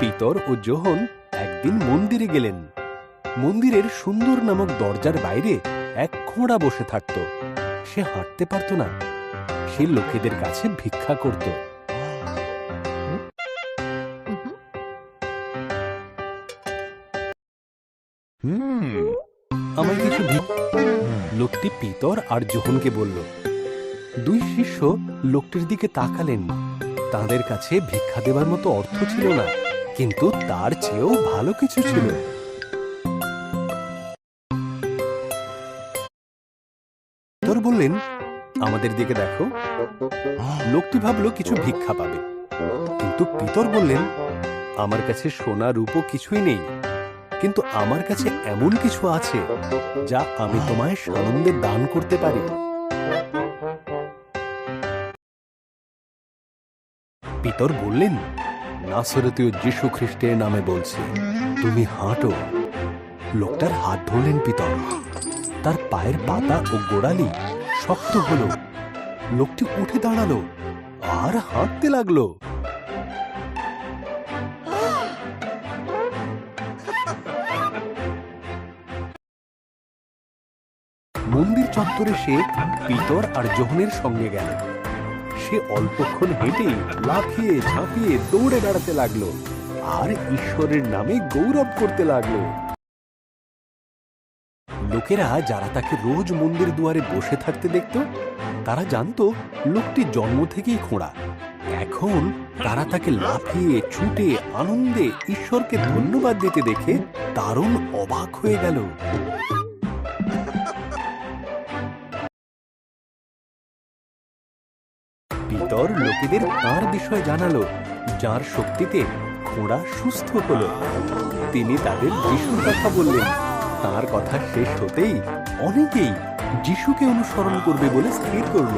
পিতর ও যোহন একদিন মন্দিরে গেলেন। মন্দিরের সুন্দর নামক দরজার বাইরে এক খোঁড়া বসে থাকত। সে হাঁটতে পারত না। সে লোকেদের কাছে ভিক্ষা করত। আমায় কিছু লোকটি পিতর আর যোহনকে বলল, দুই শিষ্য লোকটির দিকে তাকালেন। তাদের কাছে ভিক্ষা দেবার মতো অর্থ ছিল না। কিন্তু তার চেয়েও ভালো কিছু ছিল। পিতর বললেন, আমাদের দিকে দেখো। লোকটি ভাবলো কিছু ভিক্ষা পাবে? কিন্তু পিতর বললেন, আমার কাছে সোনা, রূপো কিছুই নেই। কিন্তু আমার কাছে এমন কিছু আছে যা আমি তোমায় সানন্দে দান করতে পারি। পিতর বললেন নাসরতীয় যীশু খ্রিস্টের নামে বলছি, তুমি হাঁটো। লোকটার হাত ধরলেন পিতর। তার পায়ের পাতা ও গোড়ালি শক্ত হলো। লোকটি উঠে দাঁড়াল আর হাঁটতে লাগল। মন্দির চত্বরে সে পিতর আর যোহনের সঙ্গে গেল সে অল্পক্ষণ হেঁটেই লাফিয়ে ঝাঁপিয়ে দৌড়ে বেড়াতে লাগল আর ঈশ্বরের নামে গৌরব করতে লাগল। লোকেরা যারা তাকে রোজ মন্দির দুয়ারে বসে থাকতে দেখত, তারা জানতো লোকটি জন্ম থেকেই খোঁড়া। এখন তারা তাকে লাফিয়ে, ছুটে, আনন্দে ঈশ্বরকে ধন্যবাদ দিতে দেখে দারুণ অবাক হয়ে গেল। পিতর লোকেদের তার বিষয়ে জানালো, যার শক্তিতে ঘোড়া সুস্থ হলো। তিনি তাদের যিশুর কথা বললেন। তার কথা শেষ হতেই অনেকেই যিশুকে অনুসরণ করবে বলে স্থির করল।